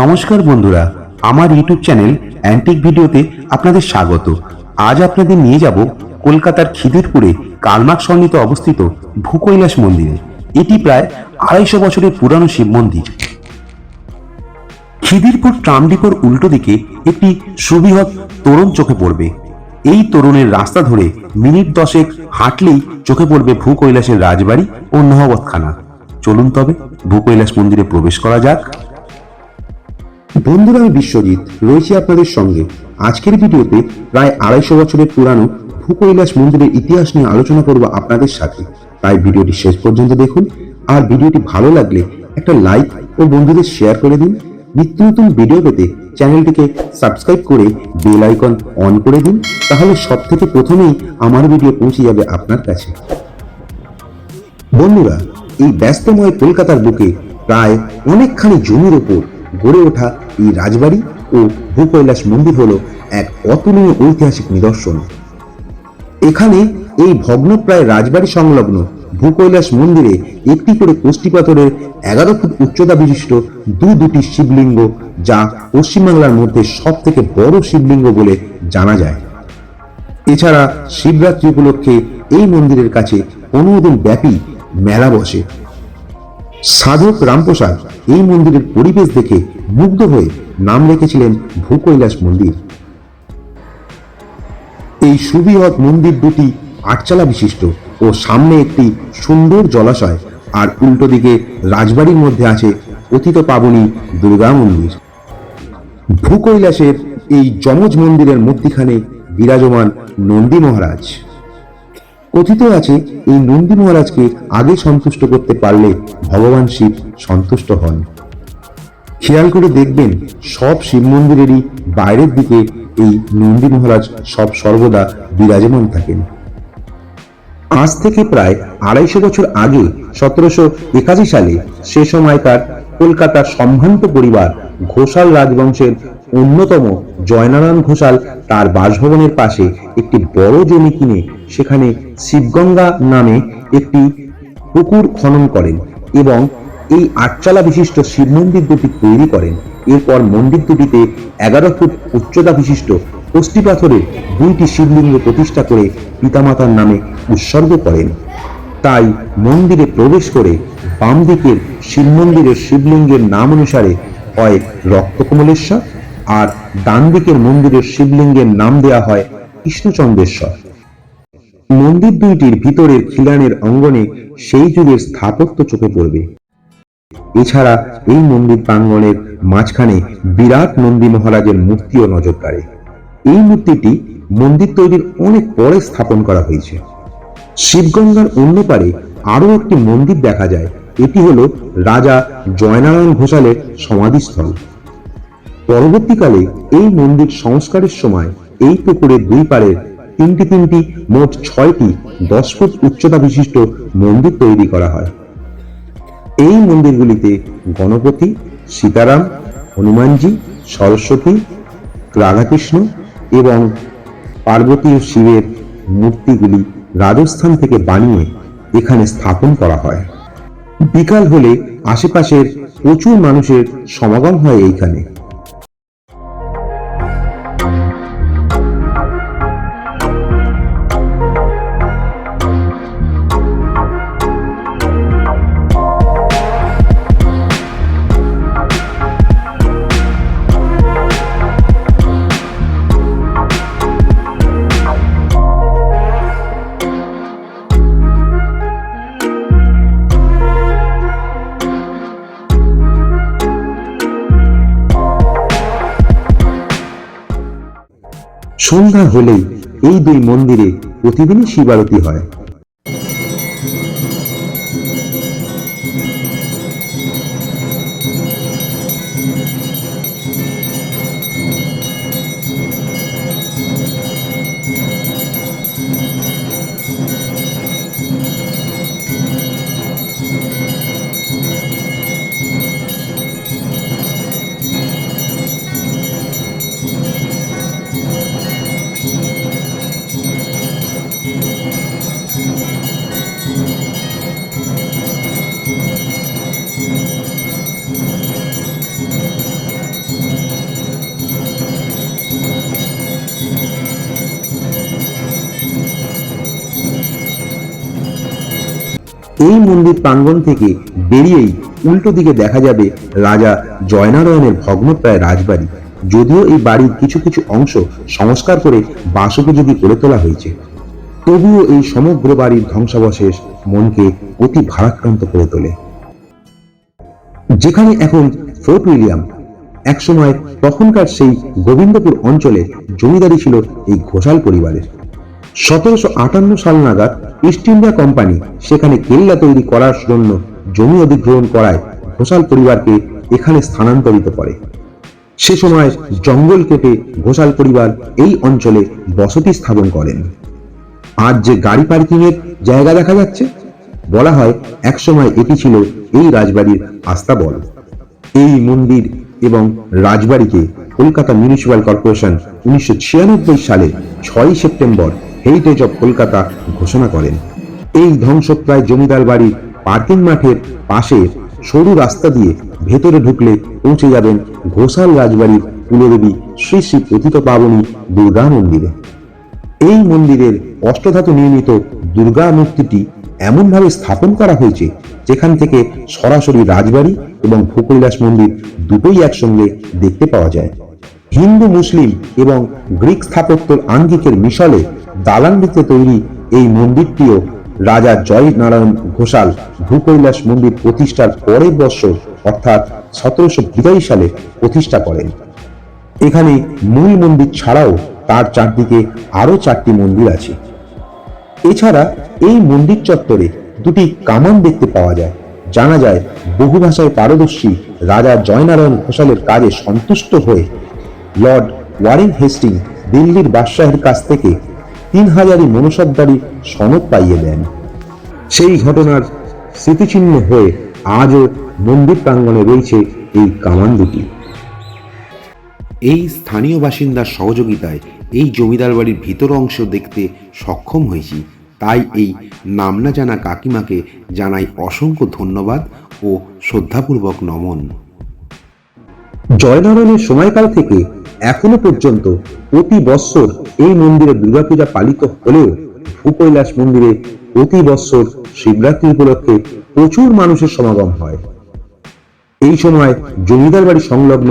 নমস্কার বন্ধুরা, আমার ইউটিউব চ্যানেল অ্যান্টিক ভিডিওতে আপনাদের স্বাগত। আজ আপনাদের নিয়ে যাব কলকাতার খিদিরপুরে কালমাক সন্নিহিত অবস্থিত ভূকৈলাস মন্দিরে। এটি প্রায় আড়াইশো বছরের পুরানো শিব মন্দির। খিদিরপুর ট্রাম ডিপোর উল্টো দিকে একটি সুবৃহৎ তোরণ চোখে পড়বে। এই তোরণের রাস্তা ধরে মিনিট দশেক হাঁটলেই চোখে পড়বে ভূকৈলাসের রাজবাড়ি ও নহবতখানা। চলুন তবে ভূকৈলাস মন্দিরে প্রবেশ করা যাক। বন্ধুরা, আমি বিশ্বজিৎ রয়েছি আপনাদের সঙ্গে। আজকের ভিডিওতে প্রায় আড়াইশো বছরের পুরানো ভূকৈলাস মন্দিরের ইতিহাস নিয়ে আলোচনা করব আপনাদের সাথে। তাই ভিডিওটি শেষ পর্যন্ত দেখুন, আর ভিডিওটি ভালো লাগলে একটা লাইক ও বন্ধুদের শেয়ার করে দিন। নিত্য নতুন ভিডিও পেতে চ্যানেলটিকে সাবস্ক্রাইব করে বেল আইকন অন করে দিন, তাহলে সব থেকে প্রথমেই আমার ভিডিও পৌঁছে যাবে আপনার কাছে। বন্ধুরা, এই ব্যস্তময় কলকাতার বুকে প্রায় অনেকখানি জমির ওপর গড়ে ওঠা এই রাজবাড়ি ও ভূকৈলাস মন্দির হল এক অতুলনীয় ঐতিহাসিক নিদর্শন। এখানে এই ভগ্নপ্রায় রাজবাড়ি সংলগ্ন ভূকৈলাস মন্দিরে একটি করে কোষ্ঠী পাথরের এগারো ফুট উচ্চতা বিশিষ্ট দু দুটি শিবলিঙ্গ, যা পশ্চিমবাংলার মধ্যে সব থেকে বড় শিবলিঙ্গ বলে জানা যায়। এছাড়া শিবরাত্রি উপলক্ষে এই মন্দিরের কাছে পনেরো ব্যাপী মেলা বসে। সাধক রামপ্রসাদ এই মন্দিরের পরিবেশ দেখে মুগ্ধ হয়ে নাম রেখেছিলেন ভূকৈলাস মন্দির। এই সুবৃহৎ মন্দির দুটি আটচালা বিশিষ্ট ও সামনে একটি সুন্দর জলাশয় আর উল্টো দিকে রাজবাড়ির মধ্যে আছে অতীত পাবনী দুর্গা মন্দির। ভূকৈলাসের এই যমজ মন্দিরের মধ্যিখানে বিরাজমান নন্দী মহারাজ। কথিত আছে, এই নন্দী মহারাজকে আগে সন্তুষ্ট করতে পারলে ভগবান শিব সন্তুষ্ট হন। খেয়াল করে দেখবেন, সব শিব মন্দিরেরই বাইরের দিকে এই নন্দী মহারাজ সব সর্বদা বিরাজমান থাকেন। আজ থেকে প্রায় আড়াইশো বছর আগে, সতেরোশো একাশি সালে সে সময়কার কলকাতার সম্ভ্রান্ত পরিবার ঘোষাল রাজবংশের অন্যতম জয়নারায়ণ ঘোষাল তার বাসভবনের পাশে একটি বড় জমি কিনে সেখানে শিবগঙ্গা নামে একটি পুকুর খনন করেন এবং এই আটচালা বিশিষ্ট শিব মন্দির দুটি তৈরি করেন। এরপর মন্দির দুটিতে এগারো ফুট উচ্চতা বিশিষ্ট কষ্টি পাথরের দুইটি শিবলিঙ্গ প্রতিষ্ঠা করে পিতামাতার নামে উৎসর্গ করেন। তাই মন্দিরে প্রবেশ করে বাম দিকের শিব মন্দিরের শিবলিঙ্গের নাম অনুসারে হয় রক্তকমলেশ্বর আর ডান দিকের মন্দিরের শিবলিঙ্গের নাম দেয়া হয় কৃষ্ণচন্দ্রেশ্বর। মন্দির দুইটির ভিতরের খিলানের অঙ্গনে সেই যুগের স্থাপত্য চোখে পড়বে। এছাড়া এই মন্দির প্রাঙ্গণের মাঝখানে বিরাট নন্দী মহারাজের মূর্তিও নজর কাড়ে এই মূর্তিটি মন্দির তৈরির অনেক পরে স্থাপন করা হয়েছে। শিবগঙ্গার অন্য পারে আরও একটি মন্দির দেখা যায়। এটি হলো রাজা জয়নারায়ণ ঘোষালের সমাধিস্থল। পরবর্তীকালে এই মন্দির সংস্কারের সময় এই পুকুরের দুই পাড়ের তিনটি তিনটি মোট ছয়টি দশ ফুট উচ্চতা বিশিষ্ট মন্দির তৈরি করা হয়। এই মন্দিরগুলিতে গণপতি, সীতারাম, হনুমানজি, সরস্বতী, রাধাকৃষ্ণ এবং পার্বতী শিবের মূর্তিগুলি রাজস্থান থেকে বানিয়ে এখানে স্থাপন করা হয়। বিকাল হলে আশেপাশের প্রচুর মানুষের সমাগম হয় এইখানে। সন্ধ্যা হলেই এই দুই মন্দিরে প্রতিদিনই শিবারতি হয়। এই মন্দির প্রাঙ্গণ থেকে বেরিয়েই উল্টো দিকে দেখা যাবে রাজা জয়নারায়ণের ভগ্নপ্রায় রাজবাড়ি। যদিও এই বাড়ির কিছু কিছু অংশ সংস্কার করে বাসোপযোগী করে তোলা হয়েছে। তবুও এই সমগ্র বাড়ির ধ্বংসাবশেষ মনকে অতি ভারাক্রান্ত করে তোলে। যেখানে এখন ফোর্ট উইলিয়াম। একসময় তখনকার সেই গোবিন্দপুর অঞ্চলে জমিদারি ছিল এই ঘোষাল পরিবারের। সতেরোশো আটান্ন সাল নাগাদ ইস্ট ইন্ডিয়া কোম্পানি সেখানে কেল্লা তৈরি করার জন্য জমি অধিগ্রহণ করায় ঘোষাল পরিবারকে এখানে স্থানান্তরিত করে। সে সময় জঙ্গল কেটে ঘোষাল পরিবার এই অঞ্চলে বসতি স্থাপন করেন। আজ যে গাড়ি পার্কিংয়ের জায়গা দেখা যাচ্ছে, বলা হয় একসময় এটি ছিল এই রাজবাড়ির আস্তাবল। এই মন্দির এবং রাজবাড়িকে কলকাতা মিউনিসিপ্যাল কর্পোরেশন উনিশশো ছিয়ানব্বই সালে ছয়ই সেপ্টেম্বর হেরিটেজ অফ কলকাতা ঘোষণা করেন। এই ধ্বংসপ্রায় জমিদার বাড়ির পার্কিং মাঠের পাশে সরু রাস্তা দিয়ে ভেতরে ঢুকলে পৌঁছে যাবেন ঘোষাল রাজবাড়ির কুলদেবী শ্রী শ্রী পতিত পাবনী দুর্গা মন্দিরে। এই মন্দিরের অষ্টধাতু নির্মিত দুর্গা মূর্তিটি এমনভাবে স্থাপন করা হয়েছে যেখান থেকে সরাসরি রাজবাড়ি এবং ভূকৈলাস মন্দির দুটোই একসঙ্গে দেখতে পাওয়া যায়। হিন্দু, মুসলিম এবং গ্রিক স্থাপত্যের আঙ্গিকের মিশলে দালান ভিত্তে তৈরি এই মন্দিরটিও রাজা জয় নারায়ণ ঘোষাল ভূকৈলাস মন্দির প্রতিষ্ঠার পরের বৎসর, অর্থাৎ সতেরোশো বিরাশি সালে প্রতিষ্ঠা করেন। এখানে মূল মন্দির ছাড়াও তার চারদিকে আরও চারটি মন্দির আছে। এছাড়া এই মন্দির চত্বরে দুটি কামান দেখতে পাওয়া যায়। জানা যায়, বহু ভাষায় পারদর্শী রাজা জয়নারায়ণ ঘোষালের কাজে সন্তুষ্ট হয়ে লর্ড ওয়ারেন হেস্টিং দিল্লির বাদশাহের কাছ থেকে তিন হাজারি মনসবদারি সনদ পাইয়ে দেন। সেই ঘটনার স্মৃতিচিহ্ন হয়ে আজও মন্দির প্রাঙ্গণে রয়েছে এই কামান দুটি এই স্থানীয় বাসিন্দার সহযোগিতায় এই জমিদার বাড়ির ভিতর অংশ দেখতে সক্ষম হয়েছি। তাই এই নাম না জানা কাকিমাকে জানাই অসংখ্য ধন্যবাদ ও শ্রদ্ধাপূর্বক নমন। জয়নারায়ণের সময়কাল থেকে এখনও পর্যন্ত প্রতি বৎসর এই মন্দিরে দুর্গাপূজা পালিত হলেও ভূকৈলাস মন্দিরে প্রতি বৎসর শিবরাত্রি উপলক্ষে প্রচুর মানুষের সমাগম হয়। এই সময় জমিদার বাড়ি সংলগ্ন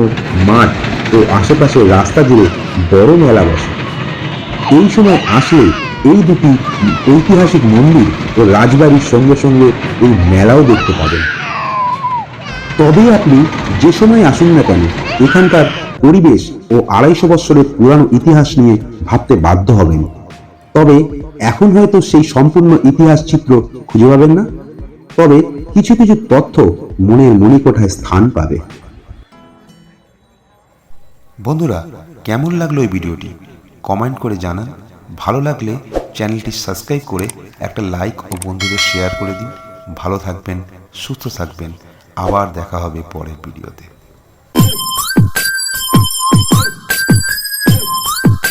মাঠ ও আশেপাশের রাস্তা জুড়ে বড় মেলা বসে। এই সময় আসলে এই দুটি ঐতিহাসিক মন্দির ও রাজবাড়ির সঙ্গে সঙ্গে এই মেলাও দেখতে পাবেন। তবে আপনি যে সময় আসুন না কেন, এখানকার পরিবেশ ও আড়াইশো বছরের পুরানো ইতিহাস নিয়ে ভাবতে বাধ্য হবেন। তবে এখন হয়তো সেই সম্পূর্ণ ইতিহাস চিত্র খুঁজে পাবেন না। তবে কিছু কিছু তথ্য মনের মণিকোঠায় স্থান পাবে। বন্ধুরা, কেমন লাগল এই ভিডিওটি? কমেন্ট করে জানান। ভালো লাগলে চ্যানেলটি সাবস্ক্রাইব করে একটা লাইক ও বন্ধুদের শেয়ার করে দিন। ভালো থাকবেন, সুস্থ থাকবেন। আবার দেখা হবে পরের ভিডিওতে।